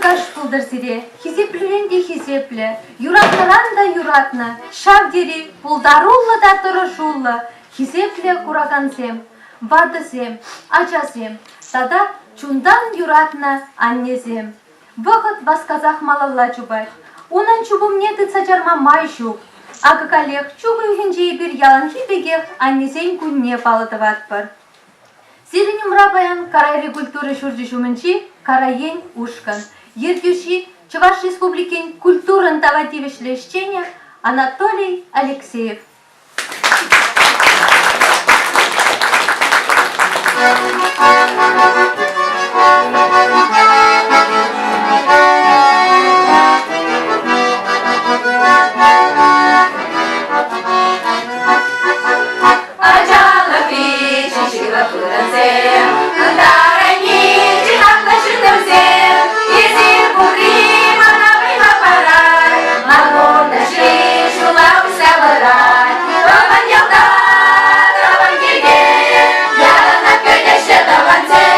кыргаш пулдыр сире, де хизепле, юратларан да юратны, шав дери, пулдаруллы да тұрышуллы, хизепле курагансем, вадысем, ачасем, тада чундан юратны аннезем. Вăхăт васказах малалла чубать, унан чубумне ты цачарма май щук, а какалех чубы хинчи бир ялан хибегех аннесен кунне палытыватпыр. Сиренем рабаян карайри культуры шуржи шумынчи караен ушкан. Едвиши Чуваш Республики культурын талантивиш лещения Анатолий Алексеев. Santa.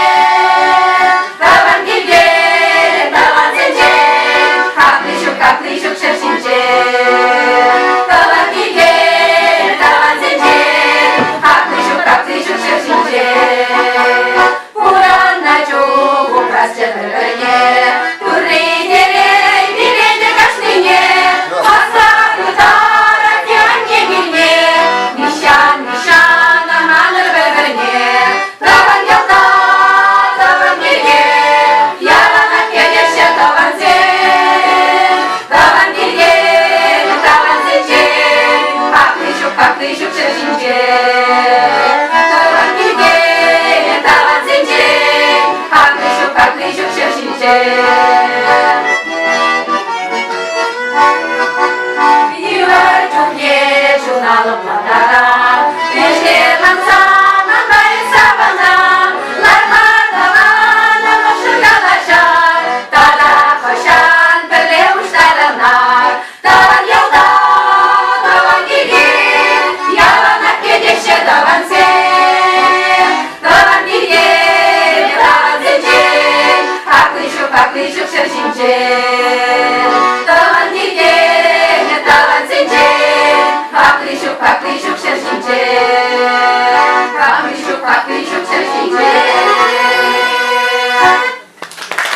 삐죽셔신지 떠만니게 떠만신지 박리슉 박리슉 셔신지 박리슉 박리슉 셔신지